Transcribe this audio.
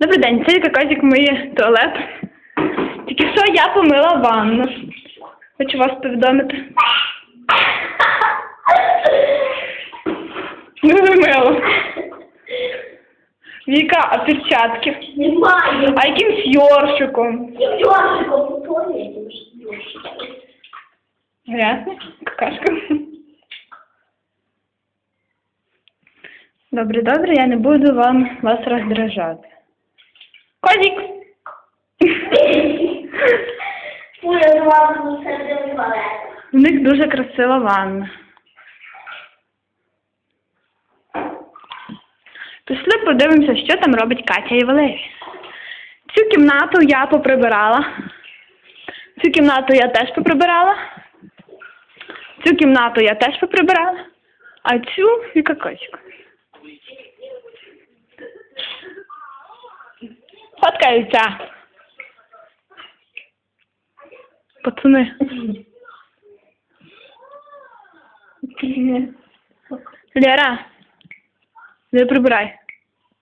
Добрий день, це Віка Козік миє туалет. Тільки що я помила ванну. Хочу вас повідомити. Не вимила. Віка, а перчатки? Немає. А якимсь йоршиком? Я Йоршиком у туалеті. Грязно? Какашка. Добре, добре, я не буду вам вас роздражати. Козік! Фу, я звала мені середини туалету. У них дуже красива ванна. Пішли подивимося, що там робить Катя і Валерій. Цю кімнату я поприбирала. Цю кімнату я теж поприбирала. Цю кімнату я теж поприбирала. А цю Віка Косик. Фоткаються. Пацани. Лера, не прибирай.